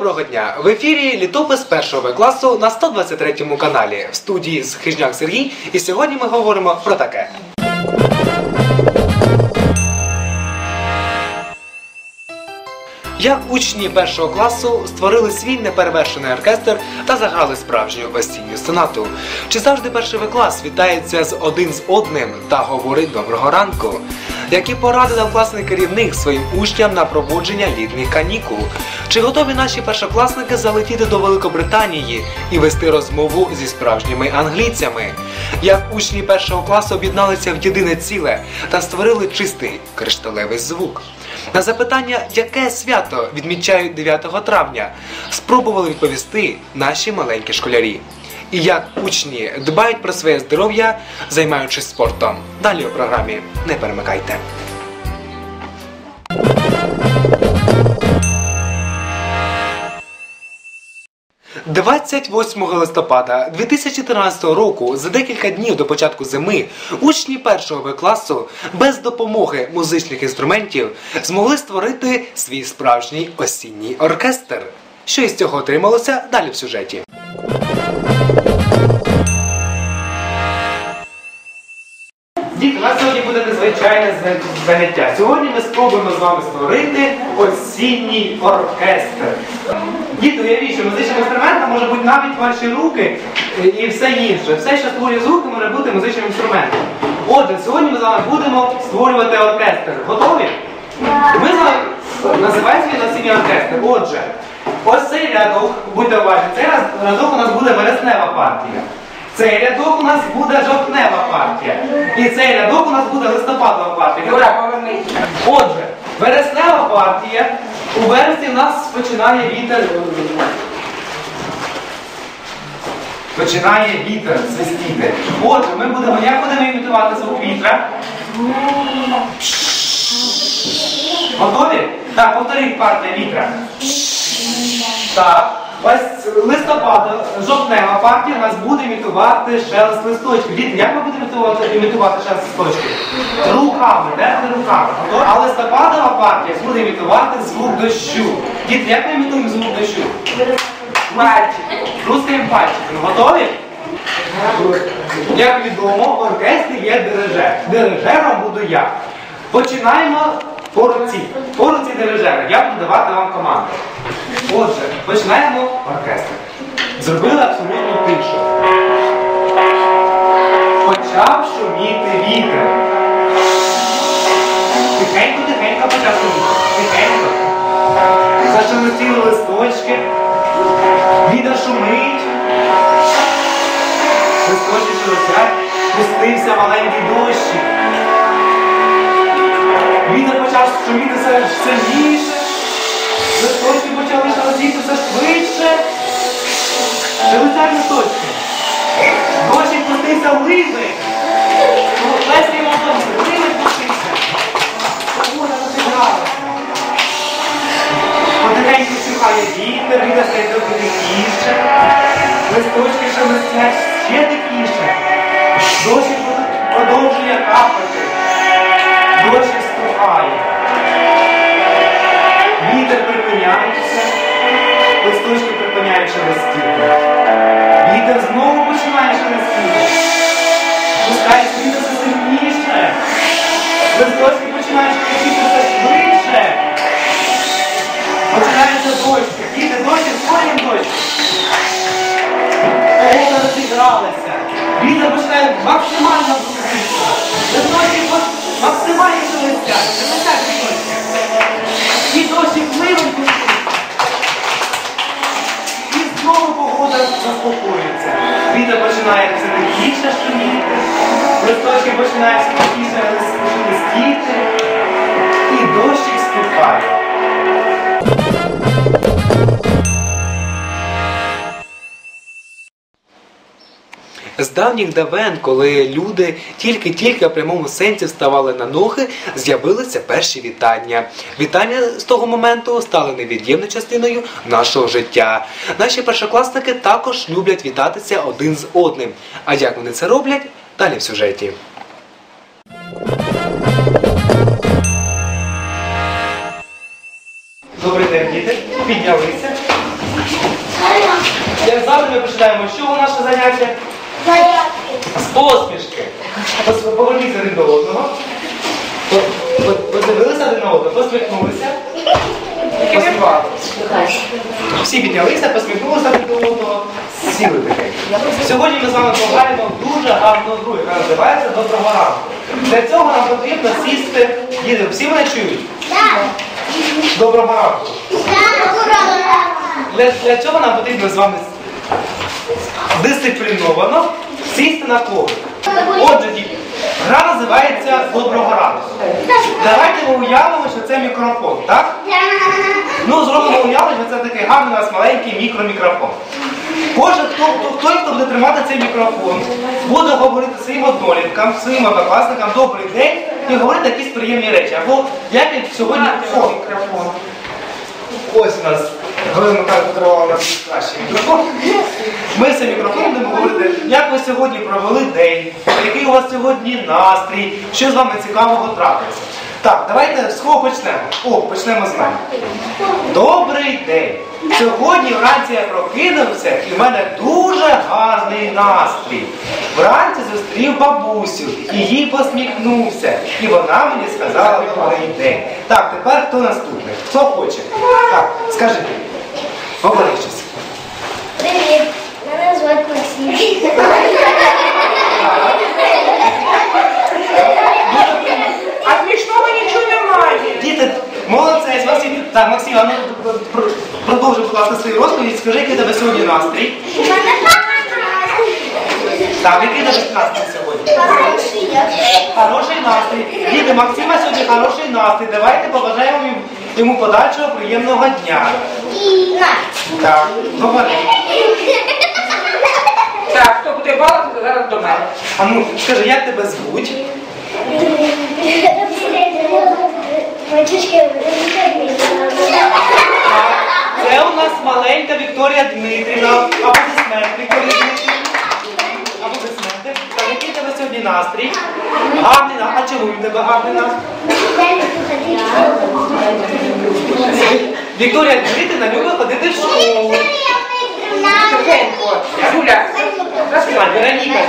Доброго дня! В ефірі літопис першого класу на 123 каналі в студії з Хижняк Сергій. І сьогодні ми говоримо про таке. Як учні першого класу створили свій неперевершений оркестр та заграли справжню осінню сонату. Чи завжди перший В клас вітається з один з одним та говорить доброго ранку? Які поради дав класний керівник своїм учням на проводження літніх канікул? Чи готові наші першокласники залетіти до Великобританії і вести розмову зі справжніми англійцями? Як учні першого класу об'єдналися в єдине ціле та створили чистий кришталевий звук? На запитання, яке свято відмічають 9 травня, спробували відповісти наші маленькі школярі. І як учні дбають про своє здоров'я, займаючись спортом. Далі у програмі не перемикайте. – 28 листопада 2013 року, за декілька днів до початку зими, учні першого класу без допомоги музичних інструментів змогли створити свій справжній осінній оркестр. Що із цього отрималося далі в сюжеті. Діти, у нас сьогодні буде незвичайне за- заняття. Сьогодні ми спробуємо з вами створити осінній оркестр. Діти, уявіть, що музичним інструментом може бути навіть ваші руки і все інше. Все, що створює звуки, може бути музичним інструментом. Отже, сьогодні ми з вами будемо створювати оркестр. Готові? Ми з вами називаємо осінній оркестр. Отже, ось цей рядок, будьте уважні, цей рядок у нас буде вереснева партія. Цей рядок у нас буде жовтнева партія. І цей рядок у нас буде листопадова партія. Юра, Отже, вереснева партія. У вересні у нас починає вітер. Починає вітер свистіти. Отже, ми будемо, як будемо імітувати звук вітра? Готові? Так, повторіть партія вітра. Так. Ось листопада, жовтнева партія нас буде імітувати шелест листочків. Діти, як ми будемо імітувати, імітувати шелест листочків? Руками, де не руками. Готові? А листопадова партія буде імітувати звук дощу. Діти, як ми імітуємо звук дощу? Пальчиком. Русским пальчиком. Готові? Як відомо, в оркестрі є дирижер. Дирижером буду я. Починаємо по руці. По руці дирижера. Я буду давати вам команду. Отже, починаємо оркестр. Зробили абсолютну тишу. Почав шуміти вітер. Тихенько, тихенько почав шуміти. Тихенько. Зашелестіли листочки. Вітер шумить. Листочки шелестять. Пустився маленький дощик. Вітер почав шуміти все сильніше. Листочки почали шелестіти все швидше. Шелестять листочки. Дощик пустився в лизи. Ну, Весь йому в лизи пустився. Погода розіграла. Потихеньку вщухає вітер, вітер стає трохи тихіше. Листочки шелестять ще тихіше. Дощик продовжує капати. Дощик стухає. Вітер припиняється, листочки припиняють шелестіти. Вітер знову починає шелестіти. Пускається вітер все сильніше. Листочки починають шелестіти все швидше. Починається дощ. Діти, дощ, створюємо дощ. Погода розігралася. Вітер починає максимально крутитися. Листочки пос- максимально шелестять. Шелестять листочки. І дощі пливуть тут. І знову погода заспокоюється. Вітер починає все тихіше шуміти, листочки починають спокійно шелестіти, і дощик ступає. З давніх давен, коли люди тільки-тільки в прямому сенсі вставали на ноги, з'явилися перші вітання. Вітання з того моменту стали невід'ємною частиною нашого життя. Наші першокласники також люблять вітатися один з одним. А як вони це роблять? Далі в сюжеті. Добрий день, діти. Піднялися. Як завжди ми починаємо з чого наше заняття? З посмішки. Поверніться один до одного. По- по- Подивилися один на одного, посміхнулися. Поспівали. Всі піднялися, посміхнулися один до одного, сіли таке. Сьогодні ми з вами пограємо дуже гарну гру, яка називається Доброго ранку. Для цього нам потрібно сісти. Діти, всі мене чують? Доброго ранку. Для цього нам потрібно з вами дисципліновано сісти на коврик. Отже, діти, гра називається Доброго ранку. Давайте ми уявимо, що це мікрофон, так? Ну, зробимо уявлення, що це такий гарний у нас маленький мікромікрофон. Кожен, хто, хто, той, хто буде тримати цей мікрофон, буде говорити своїм одноліткам, своїм однокласникам добрий день і говорити якісь приємні речі. Або як він сьогодні мікрофон. Ось у нас Галина Михайло подарувала нам кращий мікрофон. Ми цим мікрофоном будемо говорити, як ви сьогодні провели день, який у вас сьогодні настрій, що з вами цікавого трапиться. Так, давайте з кого почнемо. О, почнемо з мене. Добрий день! Сьогодні вранці я прокинувся і в мене дуже гарний настрій. Вранці зустрів бабусю і їй посміхнувся. І вона мені сказала добрий день. Так, тепер хто наступний? Хто хоче? Так, скажи. Говори щось. Привіт, мене звати Максим. А смішного нічого немає. Діти, молодець, Максим. Так, Максим, а ну пр- продовжуй, будь ласка, свою розповідь. Скажи, який у тебе сьогодні настрій. Так, який у тебе настрій сьогодні? хороший. Хороший настрій. Діти, Максима сьогодні хороший настрій. Давайте побажаємо йому- йому подальшого приємного дня. На. Так, говори. Так, хто буде балакати, зараз до мене. А ну, скажи, як тебе звуть? Мальчишки, Це у нас маленька Вікторія Дмитрівна, аплодисмент Вікторія Дмитрівна. Аплодисменти. Так, який тебе сьогодні настрій? Гарний настрій. А чому в тебе гарний настрій? Вікторія Дмитрівна любить ходити в школу. Тихенько. Юля, Так, Вероніка.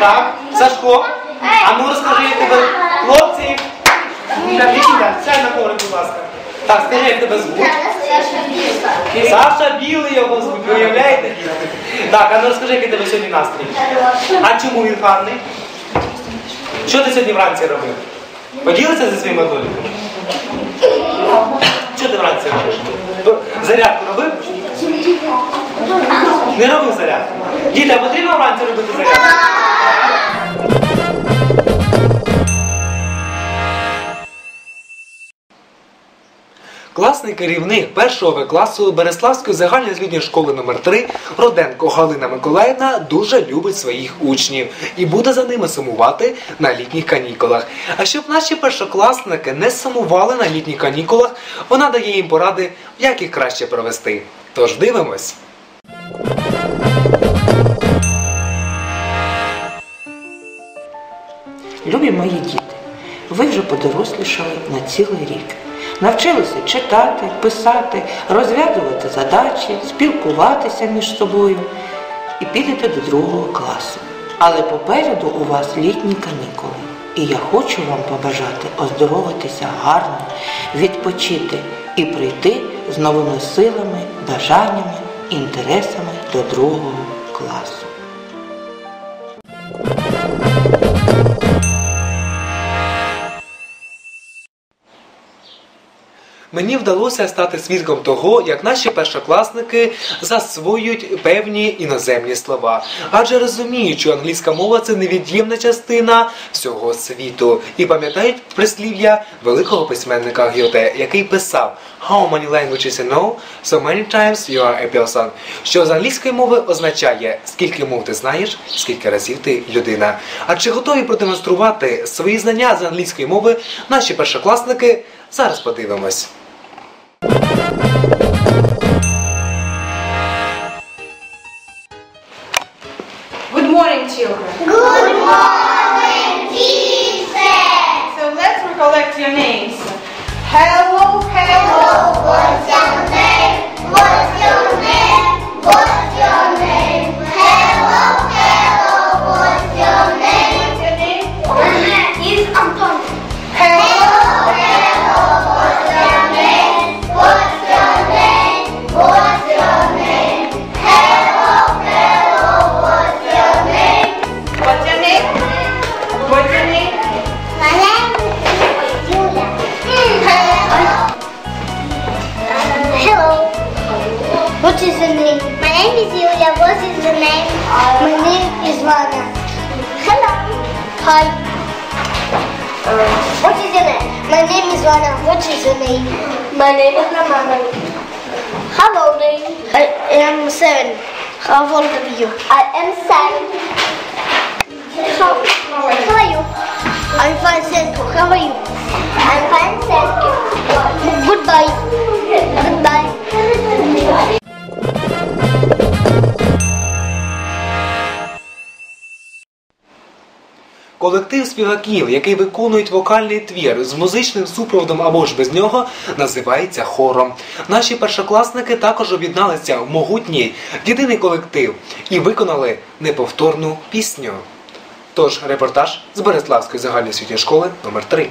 Так, Сашко. А ну розкажи, як тебе хлопці. Так, Нікіта, сядь на коврик, будь ласка. Так, скажи, як тебе звуть. Саша білий його звуть, ви уявляєте? Так, а ну розкажи, який тебе сьогодні настрій. А чому він гарний? Що ти сьогодні вранці робив? Поділися зі своїм однолітком? Що ти вранці робиш? Зарядку робив? Не робив зарядку. Діти, а потрібно вранці робити зарядку? Керівник першого В класу Береславської загальноосвітньої школи номер 3 Роденко Галина Миколаївна дуже любить своїх учнів і буде за ними сумувати на літніх канікулах. А щоб наші першокласники не сумували на літніх канікулах, вона дає їм поради, як їх краще провести. Тож дивимось. Любі мої діти, ви вже подорослішали на цілий рік. Навчилися читати, писати, розв'язувати задачі, спілкуватися між собою і підете до другого класу. Але попереду у вас літні канікули. І я хочу вам побажати оздоровитися гарно, відпочити і прийти з новими силами, бажаннями, інтересами до другого класу. Мені вдалося стати свідком того, як наші першокласники засвоюють певні іноземні слова, адже розуміють, що англійська мова це невід'ємна частина всього світу, і пам'ятають прислів'я великого письменника Гьоте, який писав How many languages you know? So many times you are a person. Що з англійської мови означає скільки мов ти знаєш, скільки разів ти людина. А чи готові продемонструвати свої знання з англійської мови наші першокласники? Зараз подивимось. Good morning, children. Good morning, teacher. So let's recollect your names. Hello, hello. hello what's your name? What's your name? What's am seven. How old are you? I am seven. How, how are you? I'm fine, thank you. How are you? I'm fine, thank you. Goodbye. Goodbye. Колектив співаків, який виконують вокальний твір з музичним супроводом або ж без нього, називається хором. Наші першокласники також об'єдналися в могутній єдиний колектив і виконали неповторну пісню. Тож репортаж з Береславської загальноосвітньої школи номер 3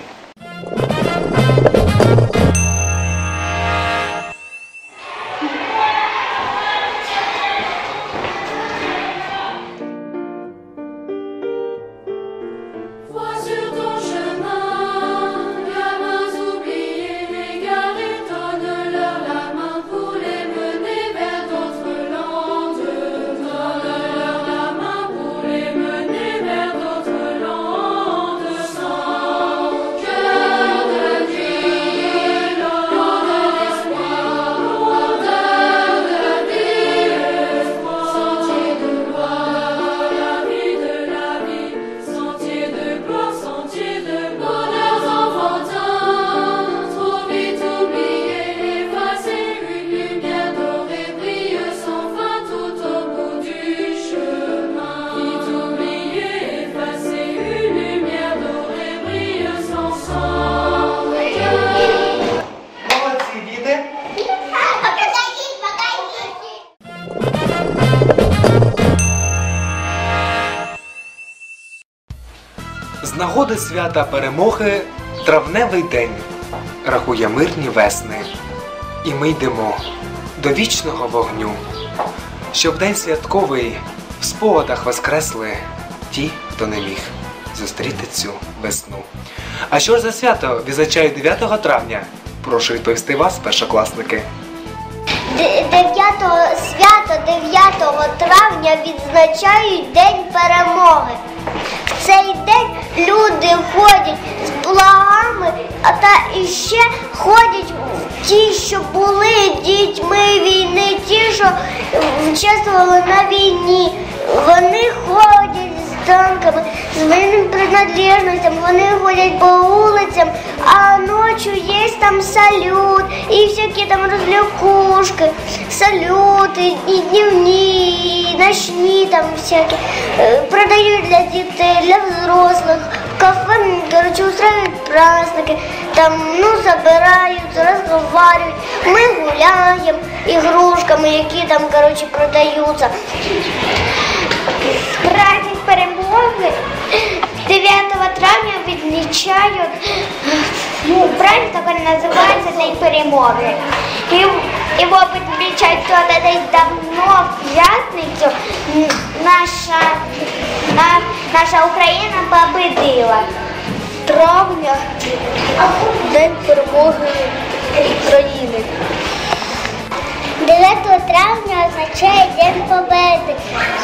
нагоди свята перемоги травневий день рахує мирні весни. І ми йдемо до вічного вогню, щоб день святковий в спогадах воскресли ті, хто не міг зустріти цю весну. А що ж за свято відзначають 9 травня? Прошу відповісти вас, першокласники. 9 свято 9 травня відзначають День перемоги. В цей день люди ходять з благами, а та іще ходять ті, що були дітьми війни, ті, що участвували на війні. Вони ходять танками, з воєнним принадлежностям, вони ходять по вулицям, а ночі є там салют і всякі там розлякушки, салюти, і дневні, і ночні там всякі. Е, Продають для дітей, для взрослих. Кафе, короче, устраивают праздники, там, ну, собираются, разговаривают. Мы гуляем игрушками, які там, короче, продаються. Перемоги 9 травня відмічають ну, праздник такой називається День перемоги. І його відмічають то десь давно в п'ятницю наша, на, наша Україна победила. Травня День перемоги України. 9 травня означає День Победи.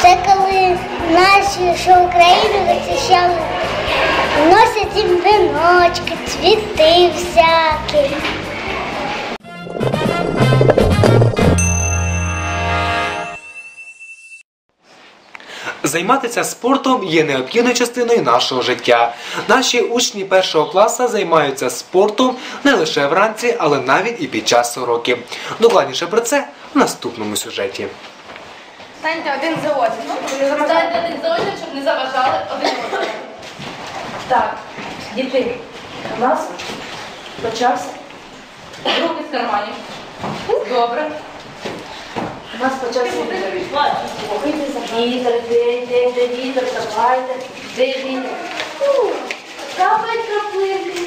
Це коли наші, що Україну захищали, носять їм віночки, цвіти всякі. Займатися спортом є необхідною частиною нашого життя. Наші учні першого класу займаються спортом не лише вранці, але навіть і під час уроків. Докладніше про це в наступному сюжеті. Станьте один за одним. щоб не заважали. Станьте один за одним, щоб не заважали один одному. Так, діти, у нас почався. Руки з карманів. Добре. У нас почався вітер. Вітер, де, де, вітер, давайте, де вітер. Капають краплинки.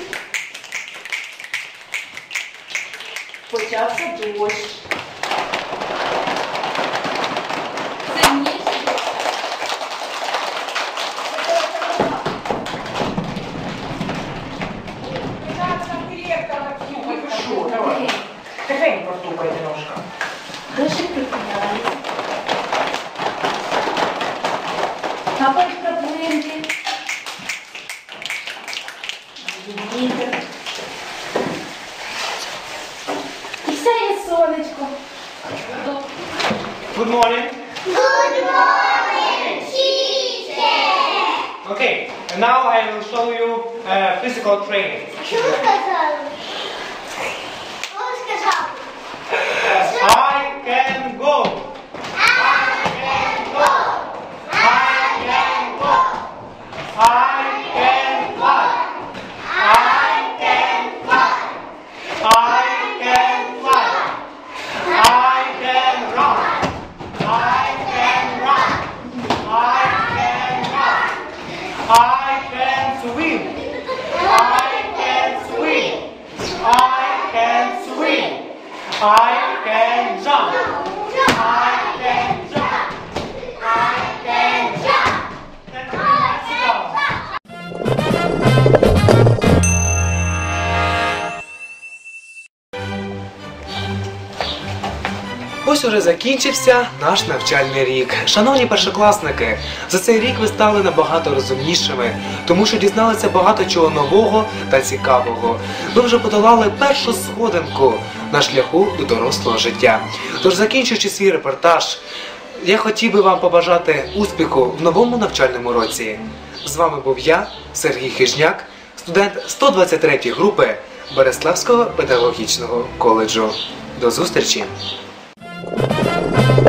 Почався дощ. Good morning. Good morning, teacher! Okay, and now I will show you uh, physical training. I Ось уже закінчився наш навчальний рік. Шановні першокласники, за цей рік ви стали набагато розумнішими, тому що дізналися багато чого нового та цікавого. Ви вже подолали першу сходинку на шляху до дорослого життя. Тож, закінчуючи свій репортаж, я хотів би вам побажати успіху в новому навчальному році. З вами був я, Сергій Хижняк, студент 123 групи Береславського педагогічного коледжу. До зустрічі! Thank you.